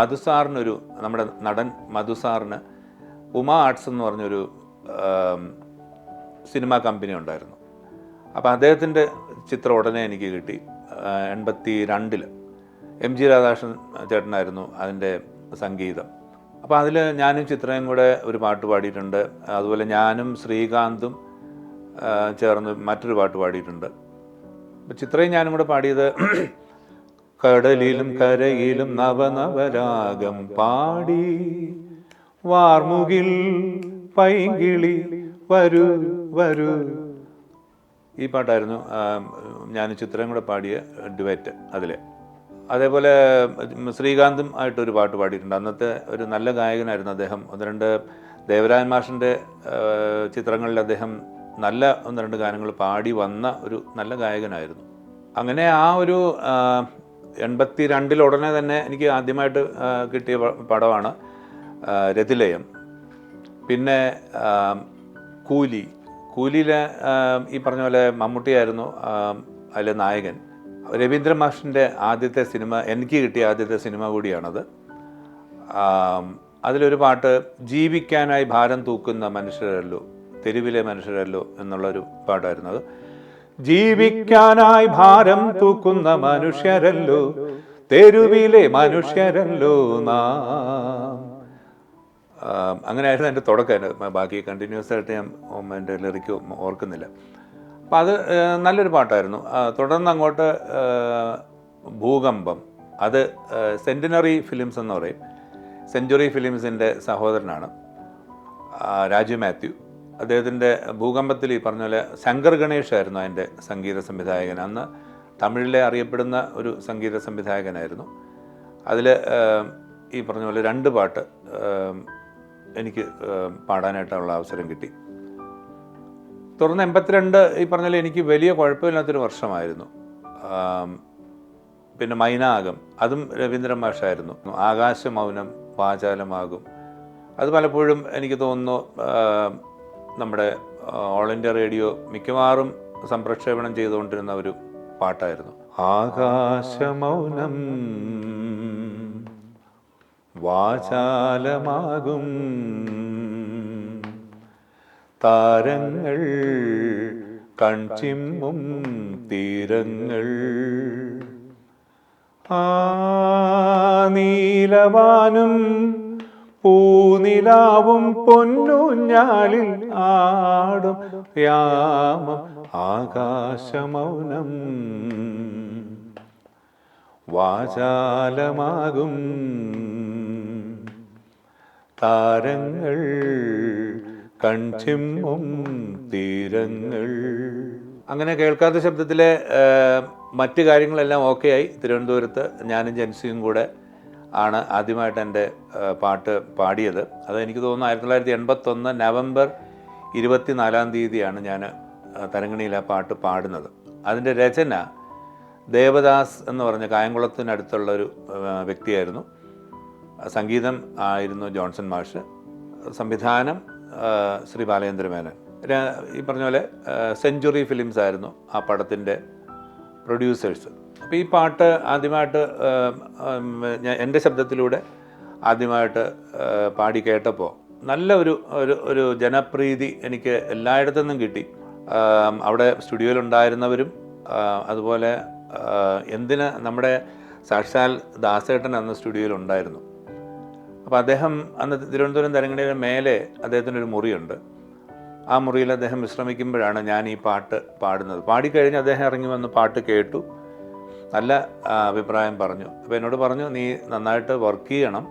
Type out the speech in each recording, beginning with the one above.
മധുസാറിനൊരു നമ്മുടെ നടൻ മധുസാറിന് ഉമ ആർട്സ് എന്ന് പറഞ്ഞൊരു സിനിമാ കമ്പനി ഉണ്ടായിരുന്നു. അപ്പോൾ അദ്ദേഹത്തിന്റെ ചിത്രം ഉടനെ എനിക്ക് കിട്ടി. എൺപത്തി രണ്ടിൽ എം ജി രാധാകൃഷ്ണൻ ചേട്ടനായിരുന്നു അതിന്റെ സംഗീതം. അപ്പോൾ അതിൽ ഞാനും ചിത്രയും കൂടെ ഒരു പാട്ട് പാടിയിട്ടുണ്ട്. അതുപോലെ ഞാനും ശ്രീകാന്തും ചേർന്ന് മറ്റൊരു പാട്ട് പാടിയിട്ടുണ്ട്. ചിത്രയും ഞാനും കൂടെ പാടിയത് കടലിലും കരയിലും നവനവരാഗം പാടി. വാർമുകിൽ പൈങ്കിളി വരൂ വരൂ. ഈ പാട്ടായിരുന്നു ഞാൻ ചിത്രം കൂടെ പാടിയ ഡുവറ്റ് അതിലെ. അതേപോലെ ശ്രീകാന്തും ആയിട്ടൊരു പാട്ട് പാടിയിട്ടുണ്ട്. അന്നത്തെ ഒരു നല്ല ഗായകനായിരുന്നു അദ്ദേഹം. ഒന്ന് രണ്ട് ദേവരാജൻ മാഷിന്റെ ചിത്രങ്ങളിൽ അദ്ദേഹം നല്ല ഒന്ന് രണ്ട് ഗാനങ്ങൾ പാടി വന്ന ഒരു നല്ല ഗായകനായിരുന്നു. അങ്ങനെ ആ ഒരു എൺപത്തി രണ്ടിൽ ഉടനെ തന്നെ എനിക്ക് ആദ്യമായിട്ട് കിട്ടിയ പടമാണ് രതിലയം. പിന്നെ കൂലി. കൂലിയിലെ ഈ പറഞ്ഞ പോലെ മമ്മൂട്ടിയായിരുന്നു അതിലെ നായകൻ. രവീന്ദ്ര മാഷിന്റെ ആദ്യത്തെ സിനിമ എനിക്ക് കിട്ടിയ ആദ്യത്തെ സിനിമ കൂടിയാണത്. അതിലൊരു പാട്ട് ജീവിക്കാനായി ഭാരം തൂക്കുന്ന മനുഷ്യരല്ലോ തെരുവിലെ മനുഷ്യരല്ലോ എന്നുള്ളൊരു പാട്ടായിരുന്നു അത് ജീവിക്കാനായി ഭാരം തൂക്കുന്ന മനുഷ്യരല്ലോ തെരുവിലെ മനുഷ്യരല്ലോ നാം. അങ്ങനെയായിരുന്നു എന്റെ തുടക്കം. ബാക്കി കണ്ടിന്യൂസ് ആയിട്ട് ഞാൻ എന്റെ ലിറിക്ക് ഓർക്കുന്നില്ല. അപ്പം അത് നല്ലൊരു പാട്ടായിരുന്നു. തുടർന്ന് അങ്ങോട്ട് ഭൂകമ്പം. അത് സെന്റിനറി ഫിലിംസ് എന്ന് പറയും. സെഞ്ചുറി ഫിലിംസിന്റെ സഹോദരനാണ്. രാജു മാത്യു. അദ്ദേഹത്തിന്റെ ഭൂകമ്പത്തിൽ ഈ പറഞ്ഞ പോലെ ശങ്കർ ഗണേഷ് ആയിരുന്നു അതിന്റെ സംഗീത സംവിധായകൻ. അന്ന് തമിഴിലെ അറിയപ്പെടുന്ന ഒരു സംഗീത സംവിധായകനായിരുന്നു. അതിൽ ഈ പറഞ്ഞ പോലെ രണ്ട് പാട്ട് എനിക്ക് പാടാനായിട്ടുള്ള അവസരം കിട്ടി. തുടർന്ന് എൺപത്തിരണ്ട് ഈ പറഞ്ഞ പോലെ എനിക്ക് വലിയ കുഴപ്പമില്ലാത്തൊരു വർഷമായിരുന്നു. പിന്നെ മൈനാകം അതും രവീന്ദ്രൻ മാഷായിരുന്നു. ആകാശമൗനം വാചാലമാകും. അത് പലപ്പോഴും എനിക്ക് തോന്നുന്നു നമ്മുടെ ഓൾ ഇന്ത്യ റേഡിയോ മിക്കവാറും സംപ്രക്ഷേപണം ചെയ്തുകൊണ്ടിരുന്ന ഒരു പാട്ടായിരുന്നു. ആകാശമൗനം വാചാലമാകും. താരങ്ങൾ കൺചിമ്മും തീരങ്ങൾ. ആ നീലവാനും പൂനിലാവും പൊന്നൂഞ്ഞാലിൽ ആടും രാമം ആകാശമൗനം. വാചാലമാകും താരങ്ങൾ കൺചിമ്മും തീരങ്ങൾ. അങ്ങനെ കേൾക്കാത്ത ശബ്ദത്തിലെ മറ്റു കാര്യങ്ങളെല്ലാം ഓക്കെ ആയി തിരുവനന്തപുരത്ത് ഞാനും ജൻസിയും കൂടെ ആണ് ആദ്യമായിട്ട് എന്റെ പാട്ട് പാടിയത്. അത് എനിക്ക് തോന്നുന്നു ആയിരത്തി തൊള്ളായിരത്തി എൺപത്തൊന്ന് നവംബർ ഇരുപത്തിനാലാം തീയതിയാണ് ഞാൻ തരങ്ങണിയിൽ ആ പാട്ട് പാടുന്നത്. അതിന്റെ രചന ദേവദാസ് എന്ന് പറഞ്ഞ കായംകുളത്തിനടുത്തുള്ള ഒരു വ്യക്തിയായിരുന്നു. സംഗീതം ആയിരുന്നു ജോൺസൺ മാഷ്. സംവിധാനം ശ്രീ ബാലചന്ദ്ര മേനൻ ഈ പറഞ്ഞ പോലെ സെഞ്ചുറി ഫിലിംസ് ആയിരുന്നു ആ പടത്തിന്റെ പ്രൊഡ്യൂസേഴ്സ്. അപ്പോൾ ഈ പാട്ട് ആദ്യമായിട്ട് ഞാൻ എന്റെ ശബ്ദത്തിലൂടെ ആദ്യമായിട്ട് പാടി കേട്ടപ്പോൾ നല്ല ഒരു ഒരു ഒരു ജനപ്രീതി എനിക്ക് എല്ലായിടത്തു നിന്നും കിട്ടി അവിടെ സ്റ്റുഡിയോയിലുണ്ടായിരുന്നവരും അതുപോലെ എന്തിന് നമ്മുടെ സാക്ഷാൽ ദാസേട്ടൻ അന്ന് സ്റ്റുഡിയോയിലുണ്ടായിരുന്നു. അപ്പോൾ അദ്ദേഹം അന്ന് തിരുവനന്തപുരം തരങ്ങണിയുടെ മേലെ അദ്ദേഹത്തിനൊരു മുറിയുണ്ട്. ആ മുറിയിൽ അദ്ദേഹം വിശ്രമിക്കുമ്പോഴാണ് ഞാൻ ഈ പാട്ട് പാടുന്നത്. പാടിക്കഴിഞ്ഞ് അദ്ദേഹം ഇറങ്ങി വന്ന് പാട്ട് കേട്ടു. നല്ല അഭിപ്രായം പറഞ്ഞു. അപ്പോൾ എന്നോട് പറഞ്ഞു നീ നന്നായിട്ട് വർക്ക് ചെയ്യണം.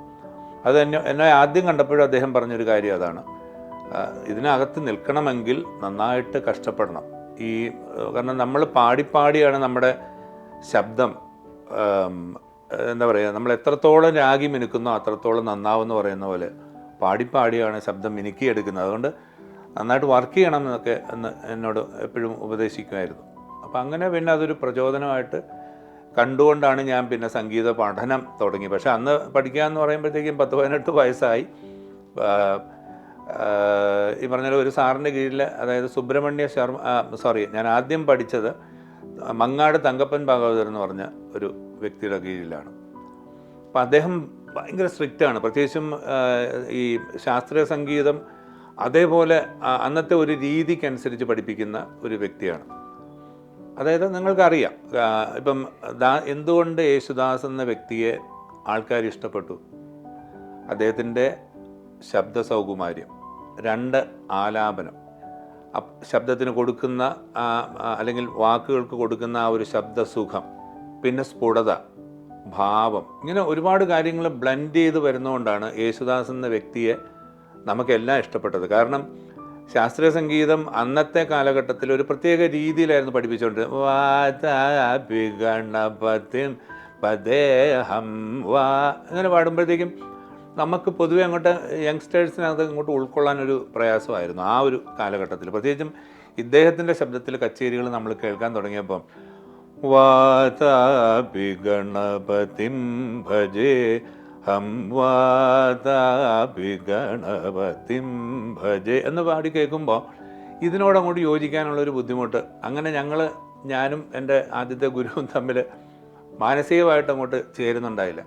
അത് എന്നെ എന്നെ ആദ്യം കണ്ടപ്പോഴും അദ്ദേഹം പറഞ്ഞൊരു കാര്യം അതാണ്. ഇതിനകത്ത് നിൽക്കണമെങ്കിൽ നന്നായിട്ട് കഷ്ടപ്പെടണം. ഈ കാരണം നമ്മൾ പാടിപ്പാടിയാണ് നമ്മുടെ ശബ്ദം എന്താ പറയുക നമ്മൾ എത്രത്തോളം രാഗി മിനുക്കുന്നോ അത്രത്തോളം നന്നാവുമെന്ന് പറയുന്ന പോലെ പാടിപ്പാടിയാണ് ശബ്ദം മിനുക്കിയെടുക്കുന്നത്. അതുകൊണ്ട് നന്നായിട്ട് വർക്ക് ചെയ്യണം എന്നൊക്കെ എന്ന് എന്നോട് എപ്പോഴും ഉപദേശിക്കുമായിരുന്നു. അപ്പോൾ അങ്ങനെ പിന്നെ അതൊരു പ്രചോദനമായിട്ട് കണ്ടുകൊണ്ടാണ് ഞാൻ പിന്നെ സംഗീത പഠനം തുടങ്ങി. പക്ഷെ അന്ന് പഠിക്കുക എന്ന് പറയുമ്പോഴത്തേക്കും പത്ത് പതിനെട്ട് വയസ്സായി. ഈ പറഞ്ഞ ഒരു സാറിന്റെ കീഴിൽ അതായത് സുബ്രഹ്മണ്യ ശർമ്മ സോറി ഞാൻ ആദ്യം പഠിച്ചത് മങ്ങാട് തങ്കപ്പൻ ഭാഗവതർ എന്ന് പറഞ്ഞ ഒരു വ്യക്തിയുടെ കീഴിലാണ്. അപ്പം അദ്ദേഹം ഭയങ്കര ആണ്. പ്രത്യേകിച്ചും ഈ ശാസ്ത്രീയ സംഗീതം അതേപോലെ അന്നത്തെ ഒരു രീതിക്കനുസരിച്ച് പഠിപ്പിക്കുന്ന ഒരു വ്യക്തിയാണ്. അതായത് നിങ്ങൾക്കറിയാം ഇപ്പം ദാ എന്തുകൊണ്ട് യേശുദാസ് എന്ന വ്യക്തിയെ ആൾക്കാർ ഇഷ്ടപ്പെട്ടു? അദ്ദേഹത്തിന്റെ ശബ്ദ സൗകുമാര്യം രണ്ട് ആലാപനം. ശബ്ദത്തിന് കൊടുക്കുന്ന അല്ലെങ്കിൽ വാക്കുകൾക്ക് കൊടുക്കുന്ന ആ ഒരു ശബ്ദസുഖം പിന്നെ സ്ഫുടത ഭാവം ഇങ്ങനെ ഒരുപാട് കാര്യങ്ങൾ ബ്ലെൻഡ് ചെയ്ത് വരുന്നതുകൊണ്ടാണ് യേശുദാസ് എന്ന വ്യക്തിയെ നമുക്കെല്ലാം ഇഷ്ടപ്പെട്ടത്. കാരണം ശാസ്ത്രീയ സംഗീതം അന്നത്തെ കാലഘട്ടത്തിൽ ഒരു പ്രത്യേക രീതിയിലായിരുന്നു പഠിപ്പിച്ചുകൊണ്ടിരുന്നത് വാതാപിഗണപതിം പദേഹം വാ അങ്ങനെ പാടുമ്പോഴത്തേക്കും നമുക്ക് പൊതുവെ അങ്ങോട്ട് യങ്സ്റ്റേഴ്സിനത് അങ്ങോട്ട് ഉൾക്കൊള്ളാനൊരു പ്രയാസമായിരുന്നു ആ ഒരു കാലഘട്ടത്തിൽ. പ്രത്യേകിച്ചും ഇദ്ദേഹത്തിന്റെ ശബ്ദത്തിൽ കച്ചേരികൾ നമ്മൾ കേൾക്കാൻ തുടങ്ങിയപ്പം വാതാപി ഗണപതിം ഭജേ ഹം വാതാപി ഗണപതിം ഭജേ എന്ന് പാടി കേൾക്കുമ്പോൾ ഇതിനോടങ്ങോട്ട് യോജിക്കാനുള്ളൊരു ബുദ്ധിമുട്ട്. അങ്ങനെ ഞങ്ങൾ ഞാനും എന്റെ ആദ്യത്തെ ഗുരുവും തമ്മിൽ മാനസികമായിട്ട് അങ്ങോട്ട് ചേരുന്നുണ്ടായില്ല.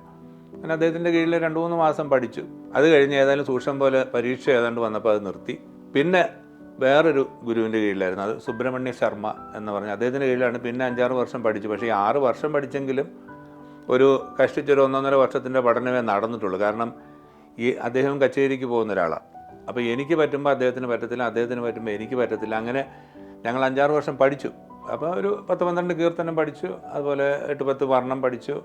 അങ്ങനെ അദ്ദേഹത്തിന്റെ കീഴിൽ രണ്ട് മൂന്ന് മാസം പഠിച്ചു. അത് കഴിഞ്ഞ് ഏതായാലും സൂക്ഷ്മം പോലെ പരീക്ഷ ഏതാണ്ട് വന്നപ്പോൾ അത് നിർത്തി. പിന്നെ വേറൊരു ഗുരുവിന്റെ കീഴിലായിരുന്നു. അത് സുബ്രഹ്മണ്യ ശർമ്മ എന്ന് പറഞ്ഞ അദ്ദേഹത്തിന്റെ കീഴിലാണ് പിന്നെ അഞ്ചാറ് വർഷം പഠിച്ചു. പക്ഷേ ഈ ആറ് വർഷം പഠിച്ചെങ്കിലും ഒരു കഷ്ടിച്ചൊരു ഒന്നൊന്നര വർഷത്തിന്റെ പഠനമേ നടന്നിട്ടുള്ളൂ. കാരണം ഈ അദ്ദേഹം കച്ചേരിക്ക് പോകുന്ന ഒരാളാണ് അപ്പോൾ എനിക്ക് പറ്റുമ്പോൾ അദ്ദേഹത്തിന് പറ്റത്തില്ല അദ്ദേഹത്തിന് പറ്റുമ്പോൾ എനിക്ക് പറ്റത്തില്ല. അങ്ങനെ ഞങ്ങൾ അഞ്ചാറ് വർഷം പഠിച്ചു. അപ്പോൾ ഒരു പത്ത് പന്ത്രണ്ട് കീർത്തനം പഠിച്ചു അതുപോലെ എട്ട് പത്ത് വർണം പഠിച്ചു.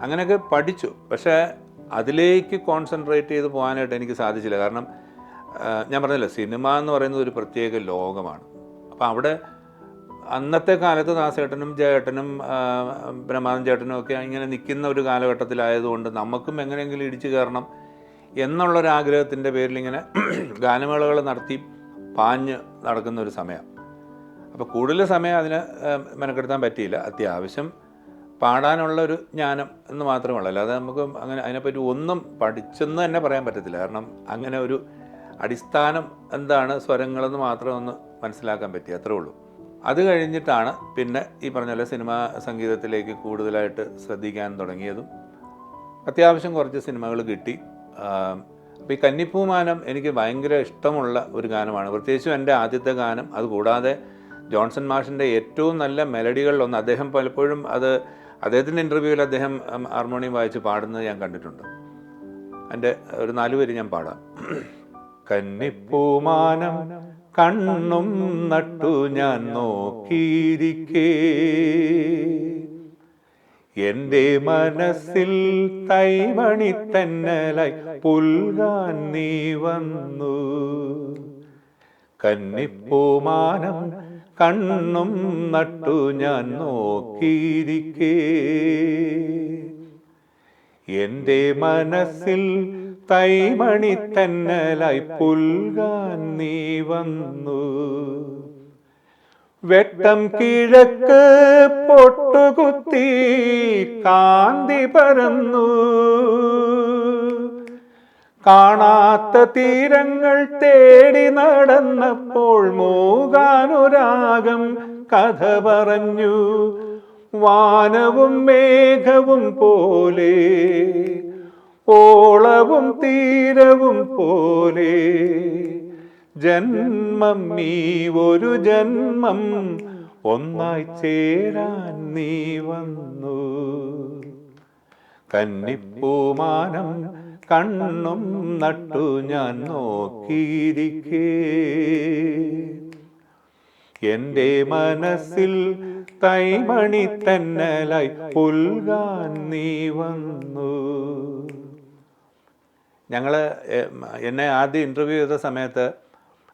അങ്ങനെയൊക്കെ പഠിച്ചു. പക്ഷേ അതിലേക്ക് കോൺസെൻട്രേറ്റ് ചെയ്ത് പോകാനായിട്ട് എനിക്ക് സാധിച്ചില്ല. കാരണം ഞാൻ പറഞ്ഞല്ലോ സിനിമ എന്ന് പറയുന്നത് ഒരു പ്രത്യേക ലോകമാണ്. അപ്പോൾ അവിടെ അന്നത്തെ കാലത്ത് ദാസേട്ടനും ജയേട്ടനും ബ്രഹ്മാനന്ദ ചേട്ടനും ഒക്കെ ഇങ്ങനെ നിൽക്കുന്ന ഒരു കാലഘട്ടത്തിലായതുകൊണ്ട് നമുക്കും എങ്ങനെയെങ്കിലും ഇടിച്ചു കയറണം എന്നുള്ളൊരാഗ്രഹത്തിന്റെ പേരിൽ ഇങ്ങനെ ഗാനമേളകൾ നടത്തി പാഞ്ഞ് നടക്കുന്ന ഒരു സമയം. അപ്പോൾ കൂടുതൽ സമയം അതിന് മെനക്കെടുത്താൻ പറ്റിയില്ല. അത്യാവശ്യം പാടാനുള്ള ഒരു ജ്ഞാനം എന്ന് മാത്രമേ ഉള്ളൂ അല്ലാതെ നമുക്ക് അങ്ങനെ അതിനെപ്പറ്റി ഒന്നും പഠിച്ചെന്ന് തന്നെ പറയാൻ പറ്റത്തില്ല. കാരണം അങ്ങനെ ഒരു അടിസ്ഥാനം എന്താണ് സ്വരങ്ങളെന്ന് മാത്രം ഒന്ന് മനസ്സിലാക്കാൻ പറ്റി. അത്രേ ഉള്ളൂ. അത് കഴിഞ്ഞിട്ടാണ് പിന്നെ ഈ പറഞ്ഞ പോലെ സിനിമാ സംഗീതത്തിലേക്ക് കൂടുതലായിട്ട് ശ്രദ്ധിക്കാൻ തുടങ്ങിയതും. അത്യാവശ്യം കുറച്ച് സിനിമകൾ കിട്ടി. അപ്പോൾ ഈ കന്നിപ്പൂമാനം എനിക്ക് ഭയങ്കര ഇഷ്ടമുള്ള ഒരു ഗാനമാണ്. പ്രത്യേകിച്ചും എന്റെ ആദ്യത്തെ ഗാനം. അതുകൂടാതെ ജോൺസൺ മാഷിന്റെ ഏറ്റവും നല്ല മെലഡികളിലൊന്ന് അദ്ദേഹം പലപ്പോഴും അത് അദ്ദേഹത്തിന്റെ ഇന്റർവ്യൂവിൽ അദ്ദേഹം ഹാർമോണിയം വായിച്ച് പാടുന്നത് ഞാൻ കണ്ടിട്ടുണ്ട്. എന്റെ ഒരു നാല് പേര് ഞാൻ പാടാം. കന്നിപ്പൂമാനം കണ്ണും നട്ടു ഞാൻ നോക്കിയിരിക്കേ. എന്റെ മനസ്സിൽ തൈമണി തന്നലായി പുൽകാൻ നീ വന്നു. കന്നിപ്പൂമാനം കണ്ണും നട്ടു ഞാൻ നോക്കിയിരിക്കേ. എന്റെ മനസ്സിൽ തൈമണി തന്നലായി പുൽകാൻ നീ വന്നു. വെട്ടം കിഴക്ക് പൊട്ടുകുത്തി കാന്തി പരന്നു. കാണാത്ത തീരങ്ങൾ തേടി നടന്നപ്പോൾ മൂകാനുരാഗം കഥ പറഞ്ഞു. വാനവും മേഘവും പോലെ ഓളവും തീരവും പോലെ ജന്മം നീ ഒരു ജന്മം ഒന്നായി ചേരാൻ നീ വന്നു. കന്നിപ്പൂമാനം കണ്ണും നട്ടു ഞാൻ നോക്കിയിരിക്കേ. എന്റെ മനസ്സിൽ തൈമണി തന്നലായി പുൽകാൻ നീ വന്നു. ഞങ്ങൾ എന്നെ ആദ്യം ഇന്റർവ്യൂ ചെയ്ത സമയത്ത്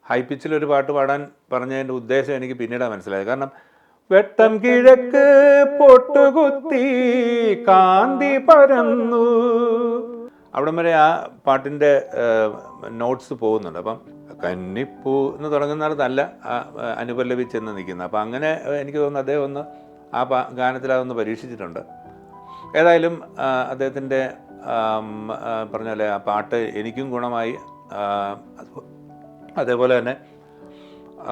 ഹൈ പിച്ചിൽ ഒരു പാട്ട് പാടാൻ പറഞ്ഞതിന്റെ ഉദ്ദേശം എനിക്ക് പിന്നീടാണ് മനസ്സിലായത്. കാരണം വെട്ടം കിഴക്ക് പൊട്ടുകുത്തി കാന്തി പരന്നു. അവിടം വരെ ആ പാട്ടിന്റെ നോട്ട്സ് പോകുന്നുണ്ട്. അപ്പം കന്നിപ്പൂ എന്ന് തുടങ്ങുന്നിടത്തല്ല അനുപല്ലവി ചെന്ന് നിൽക്കുന്നത്. അപ്പം അങ്ങനെ എനിക്ക് തോന്നുന്നു അദ്ദേഹം ഒന്ന് ആ ഗാനത്തിൽ അതൊന്ന് പരീക്ഷിച്ചിട്ടുണ്ട്. ഏതായാലും അദ്ദേഹത്തിന്റെ പറഞ്ഞ പോലെ ആ പാട്ട് എനിക്കും ഗുണമായി. അതേപോലെ തന്നെ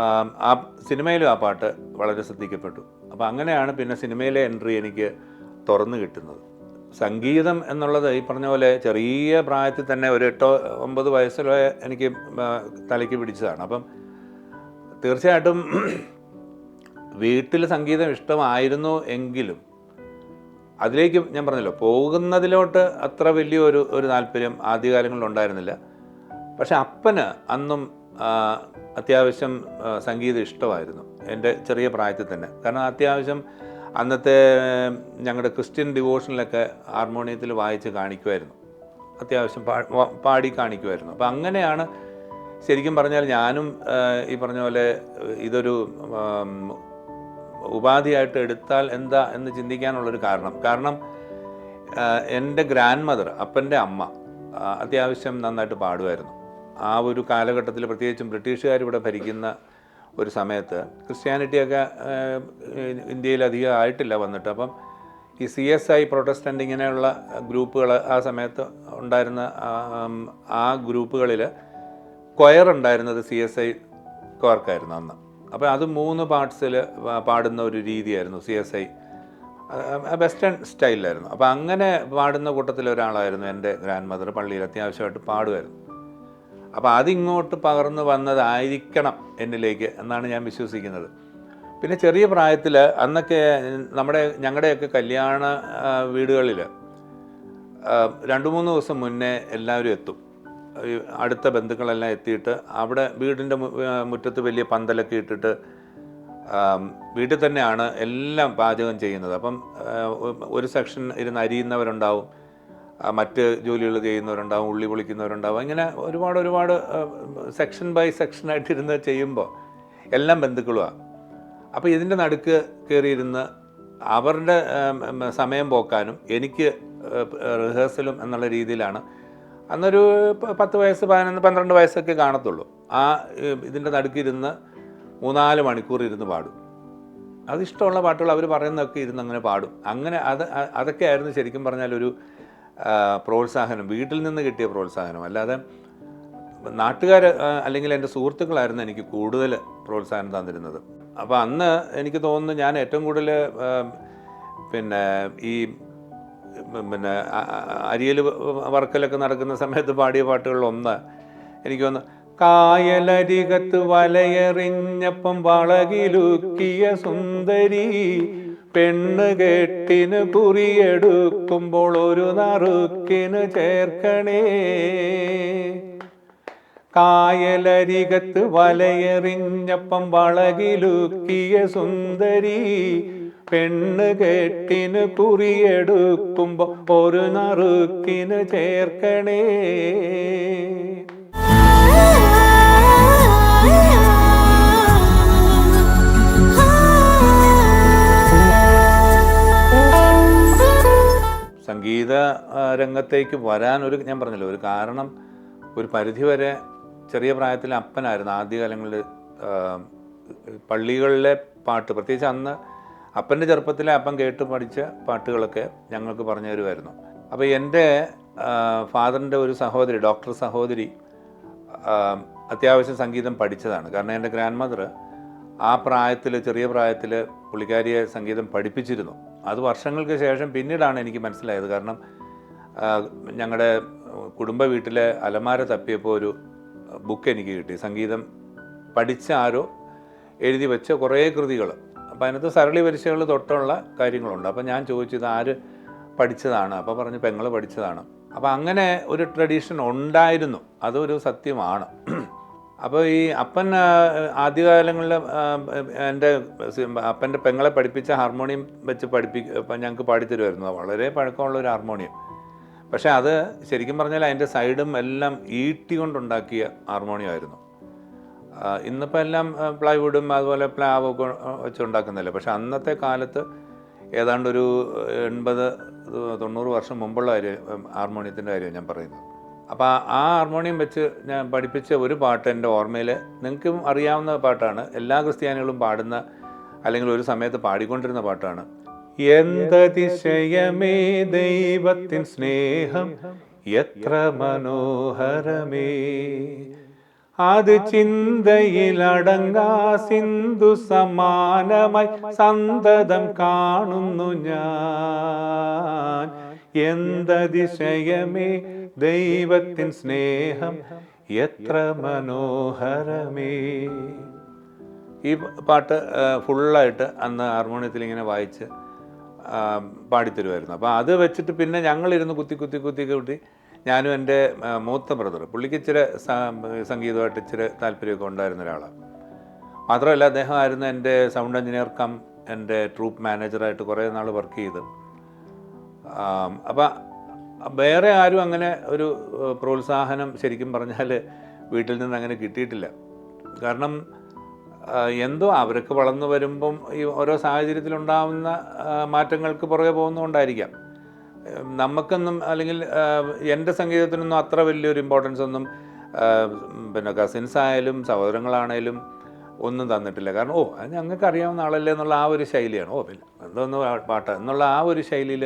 ആം, സിനിമയിലും ആ പാട്ട് വളരെ ശ്രദ്ധിക്കപ്പെട്ടു. അപ്പോൾ അങ്ങനെയാണ് പിന്നെ സിനിമയിലെ എൻട്രി എനിക്ക് തുറന്നു കിട്ടുന്നത്. സംഗീതം എന്നുള്ളത് ഈ പറഞ്ഞ പോലെ ചെറിയ പ്രായത്തിൽ തന്നെ ഒരു എട്ടോ ഒമ്പത് വയസ്സിലോ എനിക്ക് തലയ്ക്ക് പിടിച്ചതാണ്. അപ്പം തീർച്ചയായിട്ടും വീട്ടിൽ സംഗീതം ഇഷ്ടമായിരുന്നു എങ്കിലും അതിലേക്ക് ഞാൻ പറഞ്ഞല്ലോ പോകുന്നതിലോട്ട് അത്ര വലിയ ഒരു ഒരു താല്പര്യം ആദ്യകാലങ്ങളിൽ ഉണ്ടായിരുന്നില്ല. പക്ഷെ അപ്പന് അന്നും അത്യാവശ്യം സംഗീതം ഇഷ്ടമായിരുന്നു എന്റെ ചെറിയ പ്രായത്തിൽ തന്നെ. കാരണം അത്യാവശ്യം അന്നത്തെ ഞങ്ങളുടെ ക്രിസ്ത്യൻ ഡിവോഷനിലൊക്കെ ഹാർമോണിയത്തിൽ വായിച്ച് കാണിക്കുമായിരുന്നു. അത്യാവശ്യം പാടി കാണിക്കുമായിരുന്നു. അപ്പം അങ്ങനെയാണ് ശരിക്കും പറഞ്ഞാൽ ഞാനും ഈ പറഞ്ഞ പോലെ ഇതൊരു ഉപാധിയായിട്ട് എടുത്താൽ എന്താ എന്ന് ചിന്തിക്കാനുള്ളൊരു കാരണം. കാരണം എന്റെ ഗ്രാൻഡ് മദർ അപ്പന്റെ അമ്മ അത്യാവശ്യം നന്നായിട്ട് പാടുമായിരുന്നു. ആ ഒരു കാലഘട്ടത്തിൽ പ്രത്യേകിച്ചും ബ്രിട്ടീഷുകാർ ഇവിടെ ഭരിക്കുന്ന ഒരു സമയത്ത് ക്രിസ്ത്യാനിറ്റിയൊക്കെ ഇന്ത്യയിൽ അധികം ആയിട്ടില്ല വന്നിട്ട്. അപ്പം ഈ സി എസ് ഐ പ്രൊട്ടസ്റ്റന്റ് ഇങ്ങനെയുള്ള ഗ്രൂപ്പുകൾ ആ സമയത്ത് ഉണ്ടായിരുന്ന ആ ഗ്രൂപ്പുകളിൽ കൊയർ ഉണ്ടായിരുന്നത് സി എസ് ഐ കോർക്കായിരുന്നു അന്ന്. അപ്പോൾ അത് മൂന്ന് പാർട്സിൽ പാടുന്ന ഒരു രീതിയായിരുന്നു സി എസ് ഐ വെസ്റ്റേൺ സ്റ്റൈലിലായിരുന്നു. അപ്പോൾ അങ്ങനെ പാടുന്ന കൂട്ടത്തിൽ ഒരാളായിരുന്നു എന്റെ ഗ്രാൻഡ് മദർ പള്ളിയിൽ അത്യാവശ്യമായിട്ട് പാടുമായിരുന്നു. അപ്പോൾ അതിങ്ങോട്ട് പകർന്നു വന്നതായിരിക്കണം എന്നിലേക്ക് എന്നാണ് ഞാൻ വിശ്വസിക്കുന്നത്. പിന്നെ ചെറിയ പ്രായത്തിൽ അന്നൊക്കെ നമ്മുടെ ഞങ്ങളുടെയൊക്കെ കല്യാണ വീടുകളിൽ രണ്ട് മൂന്ന് ദിവസം മുന്നേ എല്ലാവരും എത്തും. അടുത്ത ബന്ധുക്കളെല്ലാം എത്തിയിട്ട് അവിടെ വീടിന്റെ മുറ്റത്ത് വലിയ പന്തലൊക്കെ ഇട്ടിട്ട് വീട്ടിൽ തന്നെയാണ് എല്ലാം പാചകം ചെയ്യുന്നത്. അപ്പം ഒരു സെക്ഷൻ ഇരുന്ന് അരിയുന്നവരുണ്ടാവും മറ്റ് ജോലികൾ ചെയ്യുന്നവരുണ്ടാവും ഉള്ളി പൊളിക്കുന്നവരുണ്ടാവും. ഇങ്ങനെ ഒരുപാട് ഒരുപാട് സെക്ഷൻ ബൈ സെക്ഷനായിട്ട് ഇരുന്ന് ചെയ്യുമ്പോൾ എല്ലാം ബന്ധുക്കളുമാണ് അപ്പോൾ ഇതിന്റെ നടുക്ക് കയറിയിരുന്ന് അവരുടെ സമയം പോക്കാനും എനിക്ക് റിഹേഴ്സലും എന്നുള്ള രീതിയിലാണ് അന്നൊരു പത്ത് വയസ്സ് പതിനൊന്ന് പന്ത്രണ്ട് വയസ്സൊക്കെ കാണത്തുള്ളൂ. ആ ഇതിന്റെ നടുക്കിരുന്ന് മൂന്നാൽ മണിക്കൂർ ഇരുന്ന് പാടും. അതിഷ്ടമുള്ള പാട്ടുകൾ അവർ പറയുന്നതൊക്കെ ഇരുന്ന് അങ്ങനെ പാടും. അങ്ങനെ അത് അതൊക്കെ ആയിരുന്നു ശരിക്കും പറഞ്ഞാൽ ഒരു പ്രോത്സാഹനം വീട്ടിൽ നിന്ന് കിട്ടിയ പ്രോത്സാഹനം. അല്ലാതെ നാട്ടുകാർ അല്ലെങ്കിൽ എന്റെ സുഹൃത്തുക്കളായിരുന്നു എനിക്ക് കൂടുതൽ പ്രോത്സാഹനം തന്നിരുന്നത്. അപ്പോൾ അന്ന് എനിക്ക് തോന്നുന്നു ഞാൻ ഏറ്റവും കൂടുതൽ പിന്നെ ഈ പിന്നെ അരിയൽ വർക്കലൊക്കെ നടക്കുന്ന സമയത്ത് പാടിയ പാട്ടുകളിലൊന്ന് എനിക്ക് തോന്നുന്നു കായലരികത്ത് വലയെറിഞ്ഞപ്പം വളകിലുക്കിയ സുന്ദരി പെണ്ണ് കെട്ടിന് കുറിയെടുക്കുമ്പോൾ ഒരു നറുക്കിന് ചേർക്കണേ. കായലരികത്ത് വലയെറിഞ്ഞപ്പം വളകിലുക്കിയ സുന്ദരി പെണ്ണ് കെട്ടിന് കുറിയെടുക്കുമ്പോ ഒരു നറുക്കിന് ചേർക്കണേ. സംഗീത രംഗത്തേക്ക് വരാൻ ഒരു ഞാൻ പറഞ്ഞല്ലോ ഒരു കാരണം ഒരു പരിധിവരെ ചെറിയ പ്രായത്തിൽ അപ്പനായിരുന്നു ആദ്യകാലങ്ങളിൽ പള്ളികളിലെ പാട്ട്. പ്രത്യേകിച്ച് അന്ന് അപ്പന്റെ ചെറുപ്പത്തിലെ അപ്പൻ കേട്ട് പഠിച്ച പാട്ടുകളൊക്കെ ഞങ്ങൾക്ക് പറഞ്ഞു തരുമായിരുന്നു. അപ്പോൾ എന്റെ ഫാദറിന്റെ ഒരു സഹോദരി ഡോക്ടർ സഹോദരി അത്യാവശ്യം സംഗീതം പഠിച്ചതാണ്. കാരണം എന്റെ ഗ്രാൻഡ് മദർ ആ പ്രായത്തിൽ ചെറിയ പ്രായത്തിൽ പുള്ളിക്കാരിയെ സംഗീതം പഠിപ്പിച്ചിരുന്നു. അത് വർഷങ്ങൾക്ക് ശേഷം പിന്നീടാണ് എനിക്ക് മനസ്സിലായത്. കാരണം ഞങ്ങളുടെ കുടുംബ വീട്ടിലെ അലമാര തപ്പിയപ്പോൾ ഒരു ബുക്ക് എനിക്ക് കിട്ടി. സംഗീതം പഠിച്ച ആരോ എഴുതി വെച്ച കുറേ കൃതികൾ അപ്പോൾ അതിനകത്ത് സരളി പരീക്ഷകൾ തൊട്ടുള്ള കാര്യങ്ങളുണ്ട്. അപ്പോൾ ഞാൻ ചോദിച്ചു ഇത് ആര് പഠിച്ചതാണ്? അപ്പോൾ പറഞ്ഞു പെങ്ങൾ പഠിച്ചതാണ്. അപ്പോൾ അങ്ങനെ ഒരു ട്രഡീഷൻ ഉണ്ടായിരുന്നു. അതൊരു സത്യമാണ്. അപ്പോൾ ഈ അപ്പൻ ആദ്യകാലങ്ങളിൽ എന്റെ അപ്പന്റെ പെങ്ങളെ പഠിപ്പിച്ച ഹാർമോണിയം വെച്ച് പഠിപ്പി ഞങ്ങൾക്ക് പാടിത്തരുമായിരുന്നു. വളരെ പഴക്കമുള്ള ഒരു ഹാർമോണിയം. പക്ഷേ അത് ശരിക്കും പറഞ്ഞാൽ അതിന്റെ സൈഡും എല്ലാം ഈട്ടി കൊണ്ടുണ്ടാക്കിയ ഹാർമോണിയം ആയിരുന്നു ആ, ഇന്നിപ്പോൾ എല്ലാം പ്ലൈവുഡും അതുപോലെ പ്ലാവ് വെച്ച് വെച്ചുണ്ടാക്കുന്നില്ല പക്ഷെ അന്നത്തെ കാലത്ത് ഏതാണ്ട് ഒരു എൺപത് തൊണ്ണൂറ് വർഷം മുമ്പുള്ള കാര്യം ഹാർമോണിയത്തിന്റെ കാര്യമാണ് ഞാൻ പറയുന്നത് അപ്പോൾ ആ ഹാർമോണിയം വെച്ച് ഞാൻ പഠിപ്പിച്ച ഒരു പാട്ട് എന്റെ ഓർമ്മയിൽ നിങ്ങൾക്കും അറിയാവുന്ന പാട്ടാണ്. എല്ലാ ക്രിസ്ത്യാനികളും പാടുന്ന അല്ലെങ്കിൽ ഒരു സമയത്ത് പാടിക്കൊണ്ടിരുന്ന പാട്ടാണ്. എന്തതിശയമേ ദൈവത്തിൻ സ്നേഹം എത്ര മനോഹരമേ അത് ചിന്തയിലടങ്ങാ സിന്ധു സമാനമായി സന്തതം കാണുന്നു ഞാൻ. എന്തതിശയമേ ദൈവത്തിൻ സ്നേഹം എത്ര മനോഹരമേ. ഈ പാട്ട് ഫുള്ളായിട്ട് അന്ന് ഹാർമോണിയത്തിൽ ഇങ്ങനെ വായിച്ച് പാടിത്തരുമായിരുന്നു അപ്പോൾ അത് വെച്ചിട്ട് പിന്നെ ഞങ്ങളിരുന്ന് കുത്തി കുത്തി കുത്തി കുത്തി ഞാനും എന്റെ മൂത്ത ബ്രദർ പുള്ളിക്ക് ഇച്ചിരി സംഗീതമായിട്ട് ഇച്ചിരി താല്പര്യമൊക്കെ ഉണ്ടായിരുന്ന ഒരാളാണ് മാത്രമല്ല അദ്ദേഹം ആയിരുന്നു എന്റെ സൗണ്ട് എഞ്ചിനീയർ കം എന്റെ ട്രൂപ്പ് മാനേജറായിട്ട് കുറേ നാൾ വർക്ക് ചെയ്ത്. അപ്പം വേറെ ആരും അങ്ങനെ ഒരു പ്രോത്സാഹനം ശരിക്കും പറഞ്ഞാൽ വീട്ടിൽ നിന്ന് അങ്ങനെ കിട്ടിയിട്ടില്ല. കാരണം എന്തോ അവരൊക്കെ വളർന്നു വരുമ്പം ഈ ഓരോ സാഹചര്യത്തിലുണ്ടാവുന്ന മാറ്റങ്ങൾക്ക് പുറകെ പോകുന്നതുകൊണ്ടായിരിക്കാം. നമുക്കൊന്നും അല്ലെങ്കിൽ എന്റെ സംഗീതത്തിനൊന്നും അത്ര വലിയൊരു ഇമ്പോർട്ടൻസ് ഒന്നും പിന്നെ കസിൻസ് ആയാലും സഹോദരങ്ങളാണേലും ഒന്നും തന്നിട്ടില്ല. കാരണം ഓ അത് ഞങ്ങൾക്ക് അറിയാവുന്ന ആളല്ലേ എന്നുള്ള ആ ഒരു ശൈലിയാണ്. ഓ പിന്നെ എന്തോന്ന് പാട്ട് എന്നുള്ള ആ ഒരു ശൈലിയിൽ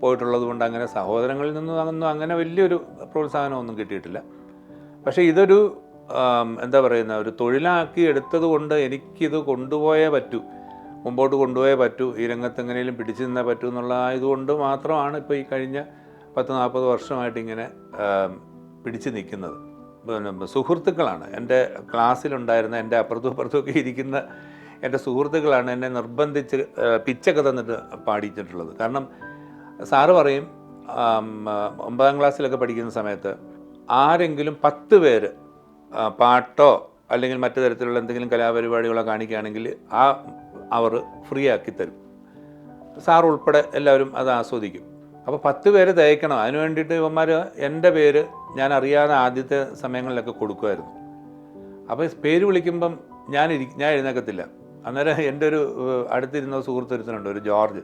പോയിട്ടുള്ളത് കൊണ്ട് അങ്ങനെ സഹോദരങ്ങളിൽ നിന്നും അതൊന്നും അങ്ങനെ വലിയൊരു പ്രോത്സാഹനമൊന്നും കിട്ടിയിട്ടില്ല. പക്ഷേ ഇതൊരു എന്താ പറയുന്ന ഒരു തൊഴിലാക്കി എടുത്തത് കൊണ്ട് എനിക്കിത് കൊണ്ടുപോയേ പറ്റൂ. മുമ്പോട്ട് കൊണ്ടുപോയേ പറ്റൂ ഈ രംഗത്ത് എങ്ങനെയും പിടിച്ചു നിന്നേ പറ്റൂ എന്നുള്ള ആയതുകൊണ്ട് മാത്രമാണ് ഇപ്പോൾ ഈ കഴിഞ്ഞ പത്ത് നാൽപ്പത് വർഷമായിട്ട് ഇങ്ങനെ പിടിച്ചു നിൽക്കുന്നത്. സുഹൃത്തുക്കളാണ്. എന്റെ ക്ലാസ്സിലുണ്ടായിരുന്ന എന്റെ അപ്പുറത്തും അപ്പുറത്തും ഒക്കെ ഇരിക്കുന്ന എന്റെ സുഹൃത്തുക്കളാണ് എന്നെ നിർബന്ധിച്ച് പിച്ചൊക്കെ തന്നിട്ട് പാടിച്ചിട്ടുള്ളത് കാരണം സാറ് പറയും ഒമ്പതാം ക്ലാസ്സിലൊക്കെ പഠിക്കുന്ന സമയത്ത് ആരെങ്കിലും പത്ത് പേര് പാട്ടോ അല്ലെങ്കിൽ മറ്റു തരത്തിലുള്ള എന്തെങ്കിലും കലാപരിപാടികളോ കാണിക്കുകയാണെങ്കിൽ ആ അവർ ഫ്രീ ആക്കി തരും സാർ ഉൾപ്പെടെ എല്ലാവരും അത് ആസ്വദിക്കും. അപ്പോൾ പത്ത് പേര് തയ്ക്കണം അതിന് വേണ്ടിയിട്ട് ഇവന്മാർ എന്റെ പേര് ഞാൻ അറിയാതെ ആദ്യത്തെ സമയങ്ങളിലൊക്കെ കൊടുക്കുമായിരുന്നു. അപ്പോൾ പേര് വിളിക്കുമ്പം ഞാൻ ഇരി ഞാൻ എഴുന്നേക്കത്തില്ല അന്നേരം എന്റെ ഒരു അടുത്തിരുന്ന സുഹൃത്തൊരുത്തനുണ്ട് ഒരു ജോർജ്.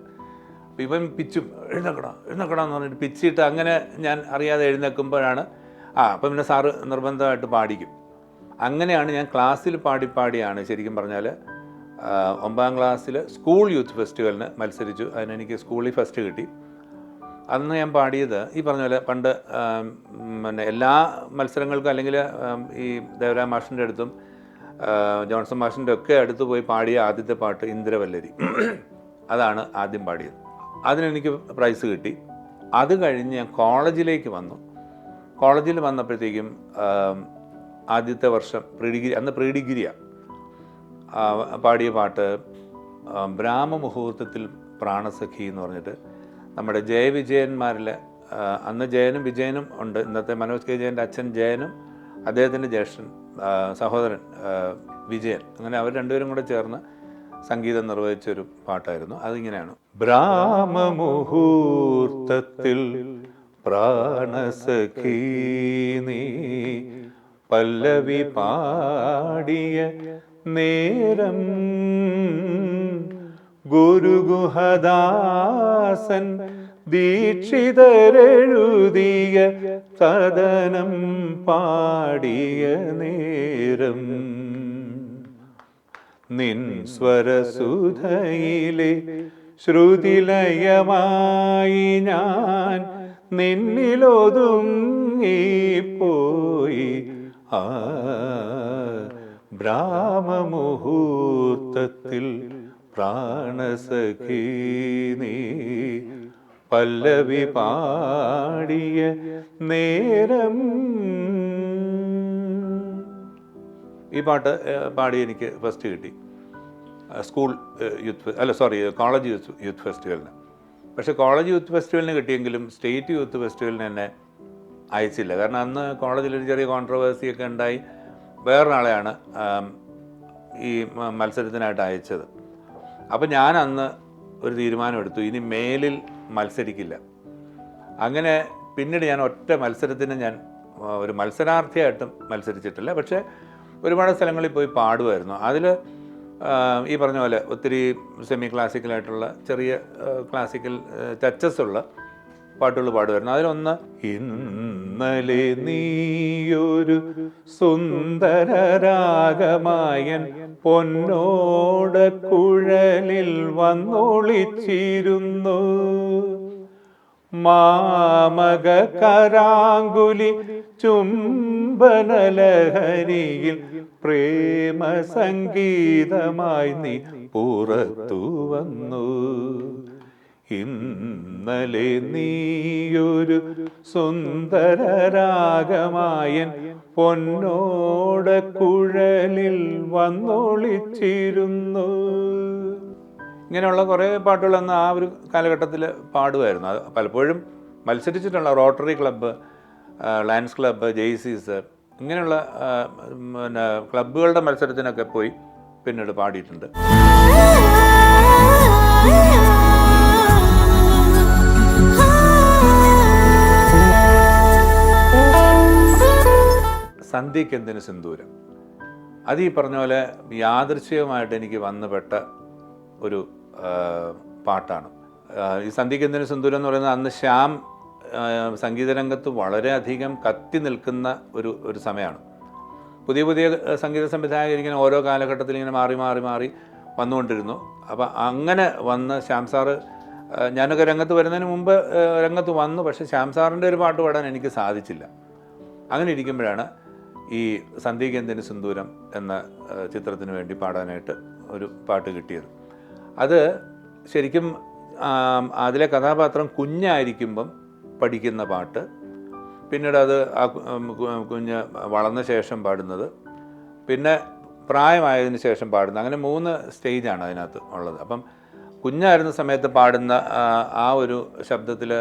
അപ്പോൾ ഇവൻ പിച്ചും എഴുന്നേക്കണം എഴുന്നേക്കണം എന്ന് പറഞ്ഞിട്ട് പിച്ചിട്ട് അങ്ങനെ ഞാൻ അറിയാതെ എഴുന്നേക്കുമ്പോഴാണ് ആ അപ്പം പിന്നെ സാറ് നിർബന്ധമായിട്ട് പാടിക്കും. അങ്ങനെയാണ് ഞാൻ ക്ലാസ്സിൽ പാടി പാടിയാണ് ശരിക്കും പറഞ്ഞാൽ ഒമ്പതാം ക്ലാസ്സിൽ സ്കൂൾ യൂത്ത് ഫെസ്റ്റിവലിന് മത്സരിച്ചു. അതിന് എനിക്ക് സ്കൂളിൽ ഫസ്റ്റ് കിട്ടി. അന്ന് ഞാൻ പാടിയത് ഈ പറഞ്ഞ പോലെ പണ്ട് പിന്നെ എല്ലാ മത്സരങ്ങൾക്കും അല്ലെങ്കിൽ ഈ ദേവരാ മാഷിന്റെ അടുത്തും ജോൺസൺ മാഷിന്റെ ഒക്കെ അടുത്ത് പോയി പാടിയ ആദ്യത്തെ പാട്ട് ഇന്ദ്രവല്ലരി. അതാണ് ആദ്യം പാടിയത്. അതിനെനിക്ക് പ്രൈസ് കിട്ടി. അത് കഴിഞ്ഞ് ഞാൻ കോളേജിലേക്ക് വന്നു. കോളേജിൽ വന്നപ്പോഴത്തേക്കും ആദ്യത്തെ വർഷം പ്രീ ഡിഗ്രി അന്ന് പ്രീ ഡിഗ്രിയാണ് പാടിയ പാട്ട് ബ്രാഹ്മമുഹൂർത്തത്തിൽ പ്രാണസഖി എന്ന് പറഞ്ഞിട്ട് നമ്മുടെ ജയവിജയന്മാരിൽ അന്ന് ജയനും വിജയനും ഉണ്ട്. ഇന്നത്തെ മനോജ് കെ ജയന്റെ അച്ഛൻ ജയനും അദ്ദേഹത്തിന്റെ ജ്യേഷ്ഠൻ സഹോദരൻ വിജയൻ. അങ്ങനെ അവർ രണ്ടുപേരും കൂടെ ചേർന്ന് സംഗീതം നിർവഹിച്ചൊരു പാട്ടായിരുന്നു. അതിങ്ങനെയാണ്. ബ്രാഹ്മമുഹൂർത്തത്തിൽ പ്രാണസഖീ പല്ലവി പാടിയ നേരം. ഗുരുഗുഹദാസൻ ദീക്ഷിതരെഴുതിയ സദനം പാടിയ നേരം. നിൻ സ്വരസുധയിലെ ശ്രുതിലയമായി ഞാൻ നിന്നിലൊതുങ്ങിപ്പോയി ആ ബ്രാഹ്മമുഹൂർത്തത്തിൽ പ്രാണസഖീ നീ പല്ലവി പാടിയ നേരം. ഈ പാട്ട് പാടി എനിക്ക് ഫസ്റ്റ് കിട്ടി. സ്കൂൾ യൂത്ത് അല്ല സോറി കോളേജ് യൂത്ത് യൂത്ത് ഫെസ്റ്റിവലിന് പക്ഷേ കോളേജ് യൂത്ത് ഫെസ്റ്റിവലിന് കിട്ടിയെങ്കിലും സ്റ്റേറ്റ് യൂത്ത് ഫെസ്റ്റിവലിന് എന്നെ അയച്ചില്ല. കാരണം അന്ന് കോളേജിൽ ഒരു ചെറിയ കോൺട്രവേഴ്സിയൊക്കെ ഉണ്ടായി. വേറൊരാളെയാണ് ഈ മത്സരത്തിനായിട്ട് അയച്ചത്. അപ്പോൾ ഞാൻ അന്ന് ഒരു തീരുമാനമെടുത്തു ഇനി മേലിൽ മത്സരിക്കില്ല. അങ്ങനെ പിന്നീട് ഞാൻ ഒറ്റ മത്സരത്തിന് ഞാൻ ഒരു മത്സരാർത്ഥിയായിട്ടും മത്സരിച്ചിട്ടില്ല. പക്ഷേ ഒരുപാട് സ്ഥലങ്ങളിൽ പോയി പാടുമായിരുന്നു. അതിൽ ഈ പറഞ്ഞ പോലെ ഒത്തിരി സെമി ക്ലാസിക്കലായിട്ടുള്ള ചെറിയ ക്ലാസിക്കൽ ടച്ചസ് ഉള്ള പാട്ടുകൾ പാടുമായിരുന്നു അതിലൊന്ന് ഇന്നലെ നീയൊരു സുന്ദരരാഗമായൻ പൊന്നോട കുഴലിൽ വന്നൊളിച്ചിരുന്നു. മാമക കരാങ്കുലി ചുംബനലഹരിയിൽ പ്രേമ സംഗീതമായി നീ പുറത്തു വന്നു. ഇന്നലെ നീയൊരു സുന്ദരരാഗമായൻ പൊന്നോട കുഴലിൽ വന്നൊളിച്ചിരുന്നു. ഇങ്ങനെയുള്ള കുറേ പാട്ടുകൾ അന്ന് ആ ഒരു കാലഘട്ടത്തിൽ പാടുമായിരുന്നു. അത് പലപ്പോഴും മത്സരിച്ചിട്ടുള്ള rotary club lions club jaycees ഇങ്ങനെയുള്ള പിന്നെ ക്ലബ്ബുകളുടെ മത്സരത്തിനൊക്കെ പോയി പിന്നീട് പാടിയിട്ടുണ്ട്. സന്ധ്യയ്ക്ക് എന്തിന് സിന്ദൂരം? അത് ഈ പറഞ്ഞ പോലെ യാദൃശ്ചികമായിട്ട് എനിക്ക് വന്നുപെട്ട ഒരു പാട്ടാണ്. ഈ സന്ധ്യയ്ക്ക് എന്തിന് സിന്ദൂരം എന്ന് പറയുന്നത് അന്ന് ശ്യാം സംഗീതരംഗത്ത് വളരെയധികം കത്തി നിൽക്കുന്ന ഒരു ഒരു സമയമാണ്. പുതിയ പുതിയ സംഗീത സംവിധായകർ ഇങ്ങനെ ഓരോ കാലഘട്ടത്തിൽ ഇങ്ങനെ മാറി മാറി മാറി വന്നുകൊണ്ടിരുന്നു. അപ്പോൾ അങ്ങനെ വന്ന് ശ്യാം സാറ് ഞാനൊക്കെ രംഗത്ത് വരുന്നതിന് മുമ്പ് രംഗത്ത് വന്നു. പക്ഷേ ശ്യാം സാറിന്റെ ഒരു പാട്ട് പാടാൻ എനിക്ക് സാധിച്ചില്ല. അങ്ങനെ ഇരിക്കുമ്പോഴാണ് ഈ സന്ധ്യകേന്ദ്രന് സിന്ദൂരം എന്ന ചിത്രത്തിന് വേണ്ടി പാടാനായിട്ട് ഒരു പാട്ട് കിട്ടിയത്. അത് ശരിക്കും അതിലെ കഥാപാത്രം കുഞ്ഞായിരിക്കുമ്പം പഠിക്കുന്ന പാട്ട്. പിന്നീട് അത് ആ കുഞ്ഞ് വളർന്ന ശേഷം പാടുന്നത്. പിന്നെ പ്രായമായതിനു ശേഷം പാടുന്നത് അങ്ങനെ മൂന്ന് സ്റ്റേജാണ് അതിനകത്ത് ഉള്ളത്. അപ്പം കുഞ്ഞായിരുന്ന സമയത്ത് പാടുന്ന ആ ഒരു ശബ്ദത്തിൽ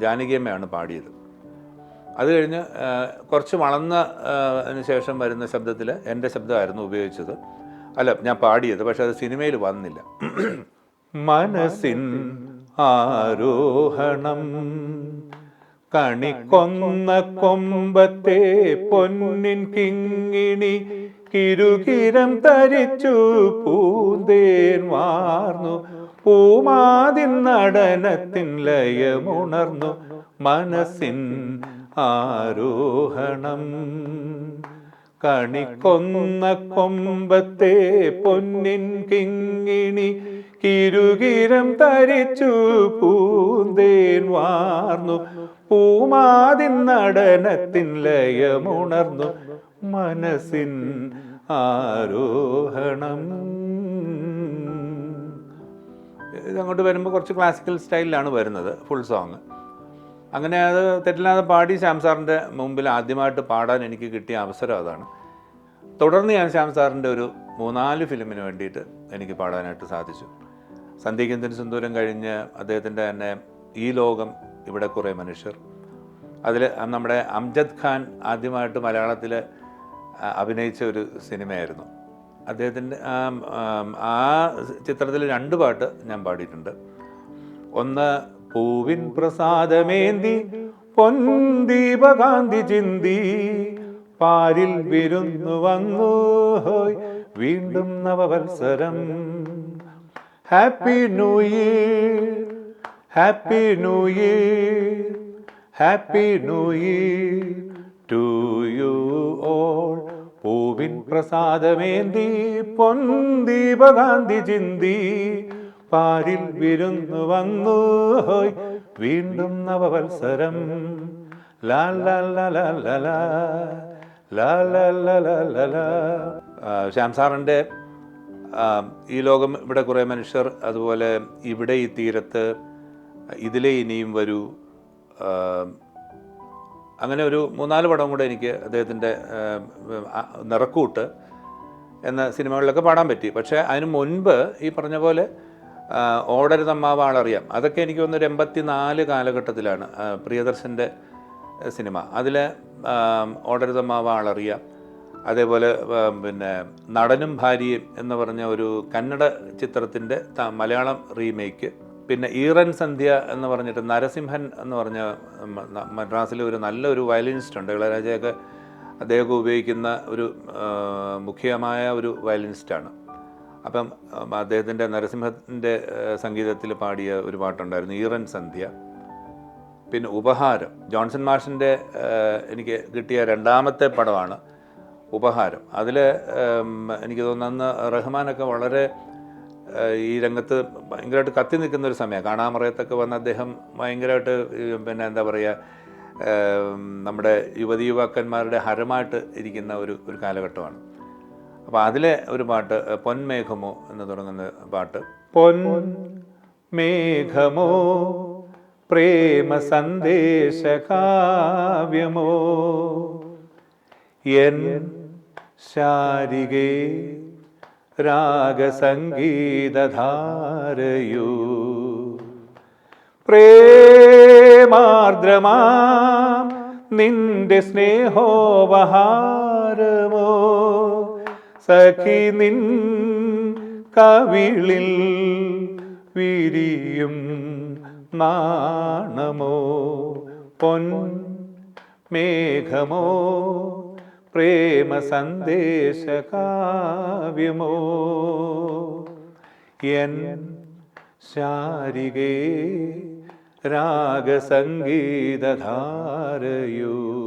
ജാനകിയമ്മയാണ് പാടിയത്. അത് കഴിഞ്ഞ് കുറച്ച് വളർന്ന ശേഷം വരുന്ന ശബ്ദത്തിൽ എന്റെ ശബ്ദമായിരുന്നു ഉപയോഗിച്ചത്. അല്ല ഞാൻ പാടിയത് പക്ഷെ അത് സിനിമയിൽ വന്നില്ല. മനസ്സിൻ ആരോഹണം കണിക്കൊന്ന കൊമ്പത്തെ പൊന്നിൻ കിങ്ങിണി കിരുകിരം തരിച്ചു പൂന്തേൻ വാർന്നു. പൂമാതിൻ നടനത്തിൻ ലയമുണർന്നു മനസ്സിൻ ആരോഹണം. കണിക്കൊന്ന കൊമ്പത്തെ പൊന്നിൻ കിങ്ങിണി കിരുകിരം തരിച്ചു പൂന്തേൻ വാർന്നു. പൂമാതിൻ നടനത്തിൻ ലയമുണർന്നു മനസ്സിൻ ആരോഹണം. ഇതങ്ങോട്ട് വരുമ്പോൾ കുറച്ച് ക്ലാസിക്കൽ സ്റ്റൈലിലാണ് വരുന്നത് ഫുൾ സോങ് അങ്ങനെ അത് തെറ്റില്ലാതെ പാടി ശ്യാം സാറിന്റെ മുമ്പിൽ ആദ്യമായിട്ട് പാടാൻ എനിക്ക് കിട്ടിയ അവസരം അതാണ്. തുടർന്ന് ഞാൻ ശ്യാം സാറിന്റെ ഒരു മൂന്നാൽ ഫിലിമിന് വേണ്ടിയിട്ട് എനിക്ക് പാടാനായിട്ട് സാധിച്ചു. സന്ധ്യകന്തിന് സിന്ദൂരം കഴിഞ്ഞ് അദ്ദേഹത്തിന്റെ തന്നെ ഈ ലോകം ഇവിടെ കുറേ മനുഷ്യർ. അതിൽ നമ്മുടെ അംജദ് ഖാൻ ആദ്യമായിട്ട് മലയാളത്തിൽ അഭിനയിച്ച ഒരു സിനിമയായിരുന്നു. അദ്ദേഹത്തിന്റെ ആ ചിത്രത്തിൽ രണ്ട് പാട്ട് ഞാൻ പാടിയിട്ടുണ്ട്. ഒന്ന് പൂവിൻ പ്രസാദമേന്തി പൊൻദീപകാന്തി ചിന്തി. പാരിൽ വിരുന്നു വന്നു ഹോയ് വീണ്ടും നവവത്സരം. Happy new year happy new year happy new year to you all പൂവിൻ പ്രസാദമേന്തി പൊൻദീപകാന്തി ചിന്തി. പാരിൽ വിരുന്നു വന്നു. വീണ്ടും നവവത്സരം. ശ്യാം സാറിന്റെ ഈ ലോകം ഇവിടെ കുറേ മനുഷ്യർ അതുപോലെ ഇവിടെ ഈ തീരത്ത് ഇതിലെ ഇനിയും വരൂ. അങ്ങനെ ഒരു മൂന്നാൽ പടം കൂടെ എനിക്ക് അദ്ദേഹത്തിന്റെ നിറക്കൂട്ട് എന്ന സിനിമകളിലൊക്കെ പാടാൻ പറ്റി. പക്ഷേ അതിന് മുൻപ് ഈ പറഞ്ഞ പോലെ ഓടരുതമ്മാവ് ആളറിയാം. അതൊക്കെ എനിക്ക് തോന്നുന്നൊരു എൺപത്തി നാല് കാലഘട്ടത്തിലാണ് പ്രിയദർശന്റെ സിനിമ. അതിൽ ഓടരുതമ്മാവ് ആളറിയാം. അതേപോലെ പിന്നെ നടനും ഭാര്യയും എന്ന് പറഞ്ഞ ഒരു കന്നഡ ചിത്രത്തിന്റെ മലയാളം റീമേക്ക്. പിന്നെ ഈറൻ സന്ധ്യ എന്ന് പറഞ്ഞിട്ട് നരസിംഹൻ എന്ന് പറഞ്ഞ മദ്രാസിലെ ഒരു നല്ലൊരു വയലിനിസ്റ്റ് ഉണ്ട് ഇളയരാജയൊക്കെ അദ്ദേഹം ഉപയോഗിക്കുന്ന ഒരു മുഖ്യമായ ഒരു വയലിനിസ്റ്റാണ്. അപ്പം അദ്ദേഹത്തിന്റെ നരസിംഹത്തിന്റെ സംഗീതത്തിൽ പാടിയ ഒരു പാട്ടുണ്ടായിരുന്നു ഈറൻ സന്ധ്യ. പിന്നെ ഉപഹാരം. ജോൺസൺ മാഷിന്റെ എനിക്ക് കിട്ടിയ രണ്ടാമത്തെ പടമാണ് ഉപഹാരം. അതിൽ എനിക്ക് തോന്നുന്ന റഹ്മാനൊക്കെ വളരെ ഈ രംഗത്ത് ഭയങ്കരമായിട്ട് കത്തി നിൽക്കുന്ന ഒരു സമയമാണ്. കാണാമറയത്തൊക്കെ വന്ന അദ്ദേഹം ഭയങ്കരമായിട്ട് പിന്നെ എന്താ പറയുക നമ്മുടെ യുവതി യുവാക്കന്മാരുടെ ഹരമായിട്ട് ഇരിക്കുന്ന ഒരു ഒരു കാലഘട്ടമാണ്. അപ്പോൾ അതിലെ ഒരു പാട്ട് പൊന്മേഘമോ എന്ന് തുടങ്ങുന്ന പാട്ട്. പൊൻ മേഘമോ പ്രേമ സന്ദേശ കാവ്യമോ എൻ ശാരികേ രാഗസംഗീതധാരയൂ. പ്രേമാർദ്രമാ നിന്റെ സ്നേഹോപഹാരമോ സഖി നിൻ കവിളിൽ വിരിയും നാണമോ? പൊൻ മേഘമോ? പ്രേമ സന്ദേശ കാവ്യമോ? എൻ ശാരികേ രാഗസംഗീതധാരയൂ?